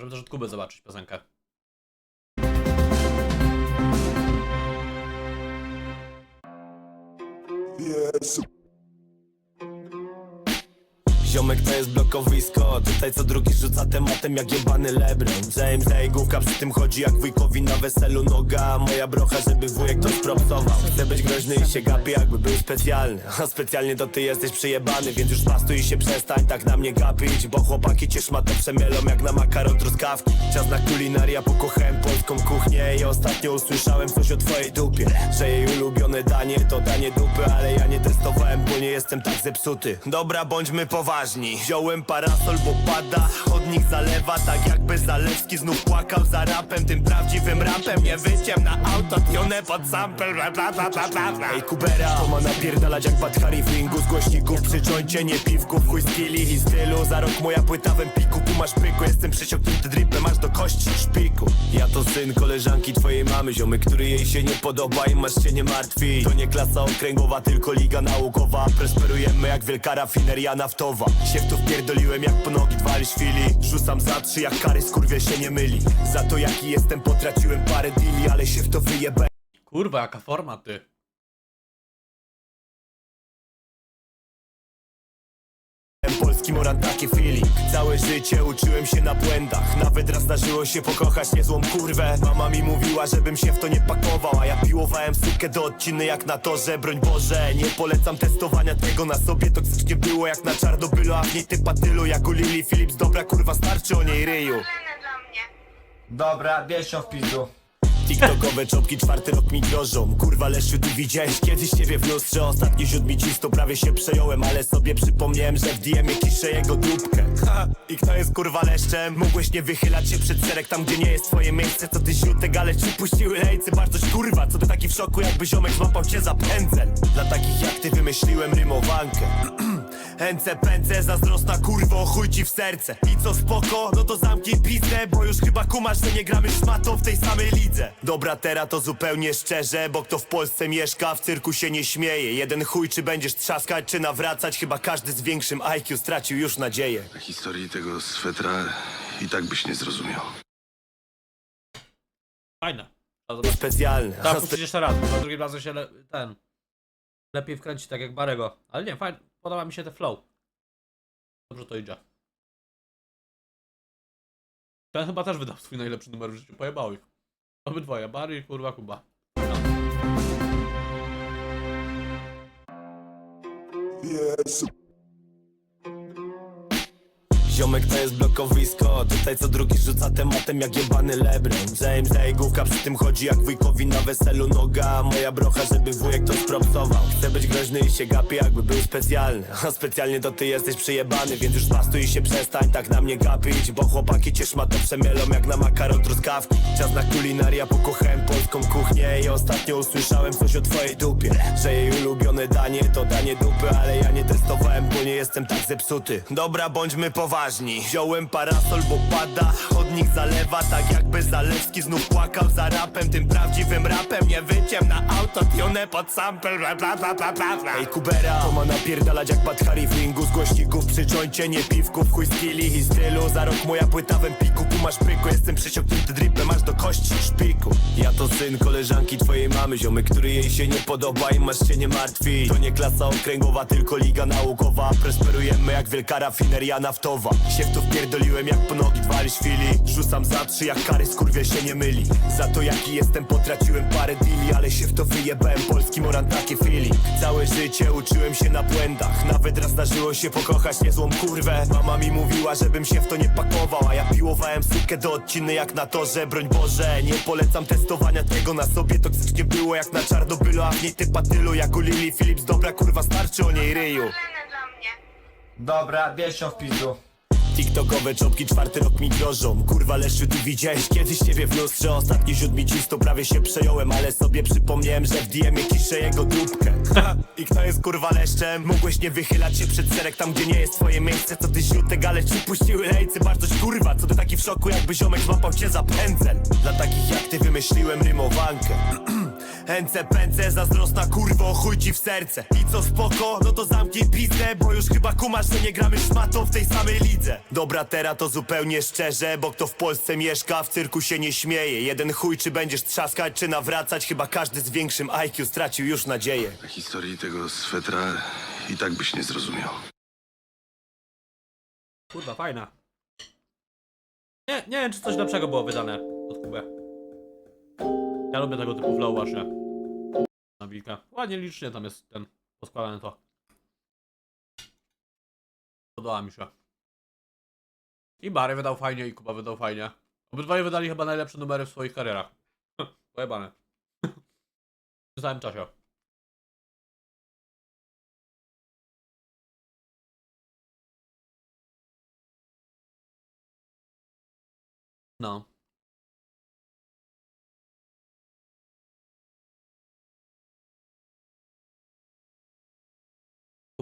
Możemy też od Kuby zobaczyć piosenkę. Ziomek to jest blokowisko. Tutaj co drugi rzuca tematem jak jebany Lebron. James Ej, główka przy tym chodzi jak wujkowi na weselu. Noga Moja brocha, żeby wujek to spropsował Chce być groźny i się gapi jakby był specjalny. A specjalnie to ty jesteś przyjebany Więc już pastuj i się przestań tak na mnie gapić. Bo chłopaki cię szmatę przemielą jak na makaron truskawki. Czas na kulinaria, pokochałem polską kuchnię I ostatnio usłyszałem coś o twojej dupie. Że jej ulubione danie to danie dupy Ale ja nie testowałem, bo nie jestem tak zepsuty. Dobra, bądźmy poważni Wziąłem parasol, bo pada Chodnik zalewa, tak jakby Zalewski znów płakał za rapem Tym prawdziwym rapem. Nie wyciem na auto, tionę pod sample bla, bla, bla, bla, bla. Ej, Kubera To ma napierdalać jak Badhari w ringu. Z głośników przy joincie, nie piwków Chuj skilli i stylu. Za rok moja płyta w empiku Tu masz pyku, jestem przesiąknięty dripem Aż do kości szpiku. Ja to syn koleżanki twojej mamy Ziomy, który jej się nie podoba i masz się nie martwi. To nie klasa okręgowa, tylko liga naukowa. Prosperujemy jak wielka rafineria naftowa Się w to wpierdoliłem jak po nogi dwa chwili Rzucam za trzy jak kary, skurwie się nie myli. Za to jaki jestem potraciłem parę deali Ale się w to wyjebę. Kurwa, jaka forma ty. Polski moran taki feeling. Całe życie uczyłem się na błędach. Nawet raz zdarzyło się pokochać niezłą kurwę. Mama mi mówiła, żebym się w to nie pakował A ja piłowałem sukę do odciny jak na torze. Broń Boże, nie polecam testowania tego na sobie. Toksycznie było jak na czarnobylu A w niej ty patylu jak u Lili Phillips. Dobra kurwa, starczy o niej ryju. Dobra, bierz ją w pizdu. TikTokowe czopki czwarty rok mi grożą. Kurwa Leszczu, ty widziałeś kiedyś ciebie w lustrze? Ostatni ziód mi cisto, prawie się przejąłem Ale sobie przypomniałem, że w DM-ie kiszę jego dupkę. Ha, I kto jest kurwa leszczem? Mogłeś nie wychylać się przed szereg tam, gdzie nie jest twoje miejsce. Co ty ziutek, ale ci puściły lejcy? Bartoś kurwa, co ty taki w szoku, jakby ziomek złapał cię za pędzel. Dla takich jak ty wymyśliłem rymowankę Ręce pęce, zazdrosna kurwo, chuj ci w serce I co spoko, no to zamknij pizdę Bo już chyba kumasz, że nie gramy szmatą w tej samej lidze Dobra, teraz to zupełnie szczerze Bo kto w Polsce mieszka, w cyrku się nie śmieje Jeden chuj, czy będziesz trzaskać, czy nawracać Chyba każdy z większym IQ stracił już nadzieję Historii tego swetra i tak byś nie zrozumiał. Fajne. Specjalny Tak, puścić jeszcze raz, bo drugim razem się le ten. Lepiej wkręcić tak jak Barego. Ale nie, fajnie. Podoba mi się te flow. Dobrze to idzie. Ten chyba też wydał swój najlepszy numer w życiu. Pojebały ich. Obydwoje, Bary i kurwa Kuba. Ziomek to jest blokowisko. Tutaj co drugi rzuca tematem jak jebany Lebron James Ej, główka przy tym chodzi jak wujkowi na weselu noga. Moja brocha, żeby wujek to spropsował. Chce być groźny i się gapi jakby był specjalny. A specjalnie to ty jesteś przyjebany Więc już pastuj i się przestań tak na mnie gapić Bo chłopaki cię szmatę przemielą jak na makaron truskawki. Czas na kulinaria, pokochałem polską kuchnię I ostatnio usłyszałem coś o twojej dupie. Że jej ulubione danie to danie dupy Ale ja nie testowałem, bo nie jestem tak zepsuty. Dobra, bądźmy poważni Wziąłem parasol, bo pada Chodnik zalewa, tak jakby Zalewski znów płakał za rapem Tym prawdziwym rapem. Nie wyciem na auto, tionę pod sample bla bla bla bla bla Ej Kubera, to ma napierdalać jak Badhari w ringu. Z głośników przy joincie, nie piwków Chuj skilli i stylu Za rok moja płyta w empiku Tu masz pyku, jestem przesiąknięty dripem Aż do kości szpiku. Ja to syn koleżanki twojej mamy Ziomy, który jej się nie podoba i masz się nie martwi To nie klasa okręgowa, tylko liga naukowa. Prosperujemy jak wielka rafineria naftowa Się w to wpierdoliłem jak po nogi dwa chwili Rzucam za trzy jak kary, skurwie się nie myli. Za to jaki jestem potraciłem parę deali Ale się w to wyjebałem, polski moran taki feeling. Całe życie uczyłem się na błędach. Nawet raz zdarzyło się pokochać niezłą kurwę. Mama mi mówiła, żebym się w to nie pakował A ja piłowałem sukę do odciny jak na torze. Broń Boże, nie polecam testowania tego na sobie. Toksycznie było jak na czarnobylu A w niej ty patylu jak u Lili Phillips. Dobra kurwa, starczy o niej ryju. Dobra, bierz ją w pizdu. TikTokowe czopki czwarty rok mi grożą. Kurwa Leszczu, ty widziałeś kiedyś ciebie w lustrze? Ostatni ziód mi cisto, prawie się przejąłem Ale sobie przypomniałem, że w DM-ie kiszę jego dupkę. I kto jest kurwa leszczem? Mogłeś nie wychylać się przed szereg tam, gdzie nie jest twoje miejsce. Co ty ziutek, ale ci puściły lejcy? Bartoś kurwa, co ty taki w szoku, jakby ziomek złapał cię za pędzel. Dla takich jak ty wymyśliłem rymowankę Ręce pęce, zazdrosna kurwo, chuj ci w serce I co spoko, no to zamknij pizdę Bo już chyba kumasz, że nie gramy szmatą w tej samej lidze Dobra teraz to zupełnie szczerze Bo kto w Polsce mieszka, w cyrku się nie śmieje Jeden chuj, czy będziesz trzaskać, czy nawracać Chyba każdy z większym IQ stracił już nadzieję Na historii tego swetra i tak byś nie zrozumiał. Kurwa, fajna. Nie, nie wiem, czy coś lepszego było wydane od Kubę. Ja lubię tego typu flow właśnie. Na wilka. Ładnie licznie tam jest ten poskładany to. Podoba mi się. I Bary wydał fajnie, i Kuba wydał fajnie. Obydwoje wydali chyba najlepsze numery w swoich karierach. Pojebane. W samym czasie. No.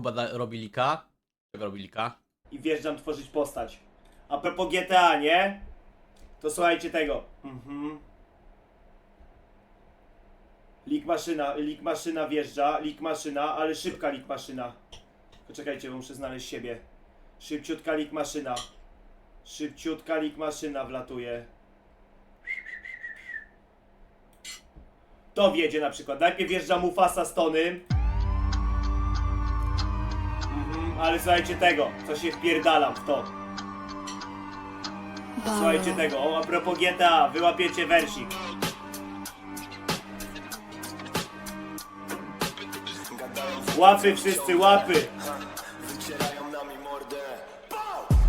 Kuba da, robi lika. Jak robi lika? i wjeżdżam tworzyć postać. A propos GTA, nie? To słuchajcie tego. Mhm. Lik maszyna, lik maszyna wjeżdża, lik maszyna, ale szybka lik maszyna. Poczekajcie, bo muszę znaleźć siebie. Szybciutka lik maszyna. Szybciutka lik maszyna wlatuje. To wjedzie na przykład. Najpierw wjeżdża Mufasa z Tonym. Ale słuchajcie tego, co się wpierdalam w to. Słuchajcie tego, o, a propos GTA, wyłapiecie wersik. Łapy wszyscy, łapy!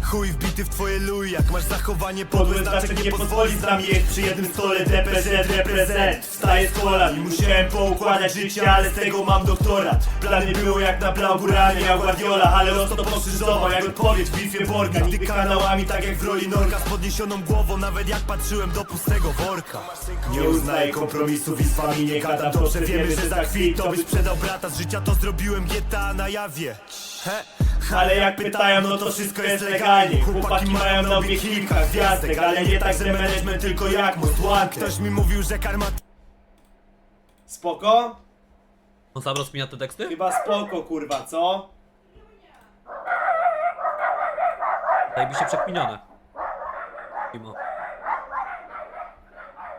Chuj wbity w twoje luj, jak masz zachowanie podłe znaczek nie pozwoli z nami jeść przy jednym stole DPZ reprezent. Wstaję z kolan i musiałem poukładać życie, ale z tego mam doktorat. Plany było jak na Blaugranie, jak Guardiola, ale los to pokrzyżował jak odpowiedź w bitwie Borga Nigdy kanałami tak jak w roli Norka Z podniesioną głową, nawet jak patrzyłem do pustego worka. Nie uznaję kompromisów i z wami nie gadam Dobrze wiemy, że za chwilę to byś sprzedał brata, z życia to zrobiłem GTA na jawie. He, Ale jak pytają, no to wszystko jest legalnie Chłopaki mają na obie kilka gwiazdek Ale nie tak, że management tylko jak most łankę Ktoś mi mówił, że karma Spoko? On sam rozpina te teksty? Chyba spoko kurwa, co? Zajebiście przekminione. Mimo.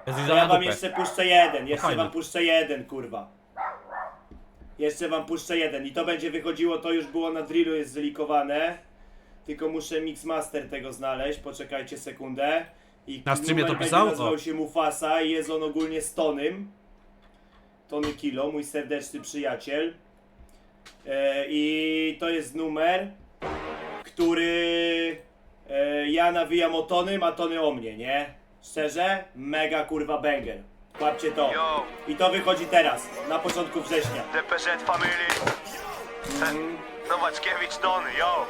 Jest ja wam jeszcze puszczę jeden, jeszcze wam puszczę jeden, kurwa. Jeszcze wam puszczę jeden i to będzie wychodziło, to już było na drillu, jest zlikowane. Tylko muszę mixmaster tego znaleźć, poczekajcie sekundę. I Na streamie numer to pisał? Będzie nazywał O. się Mufasa i jest on ogólnie z Tonym. Tony Kilo, mój serdeczny przyjaciel. E, I to jest numer, który e, ja nawijam o Tonym, a Tony o mnie, nie? Szczerze, mega kurwa banger. Łapcie to. Yo. I to wychodzi teraz, na początku września. DPZ Family Nowaczkiewicz Dony, yo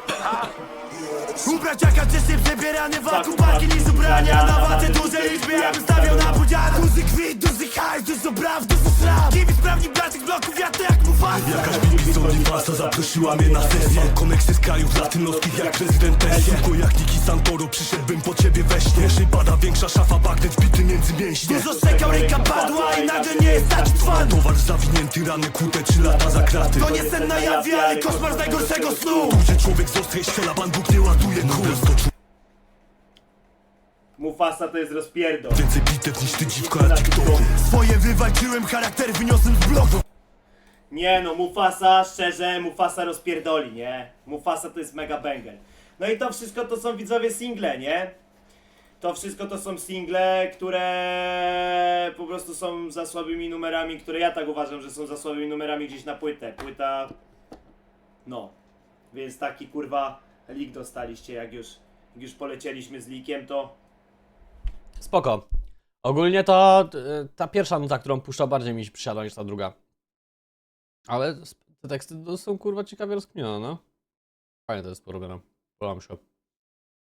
Ubrać jaka cieszy przebierany wokół parki niż ubrania Na wadze duże liczby jakbym stawiał na budziarach Duży kwit, duży hajs, dużo braw, dużo spraw Kiwi sprawni braczek bloków, ja to jak Jakaś bibi pasa zaprosiła mnie na sesję. Koneksy z krajów latynoskich jak prezydent Tessie. Szybko jak Niki Santoro przyszedłbym po ciebie we śnie. Jeżeli pada większa szafa, bagnet wbity między mięśnie. Dużo szczekał, ręka padła i nagle nie jest taki twan Towar zawinięty, rany kute, trzy lata za kraty. To nie sen na jawie, ale koszmar z najgorszego snu. Gdzie człowiek z ostrej strzela, Pan Bóg nie ładuje. Kul Mufasa to jest rozpierdol. więcej bitew niż ty dziwko na TikToku Swoje wywalczyłem, charakter wyniosłem z bloku Nie no, Mufasa, szczerze, Mufasa rozpierdoli, nie? Mufasa to jest mega banger. No i to wszystko to są widzowie single, nie? To wszystko to są single, które po prostu są za słabymi numerami, które ja tak uważam, że są za słabymi numerami gdzieś na płytę. Płyta... No. Więc taki kurwa lik dostaliście, jak już, jak już polecieliśmy z likiem, to... Spoko. Ogólnie to y, ta pierwsza nuta, którą puszcza, bardziej mi się przysiadła niż ta druga. Ale te teksty są kurwa ciekawie rozkminione, no. Fajnie to jest porobione. Podoba mi się.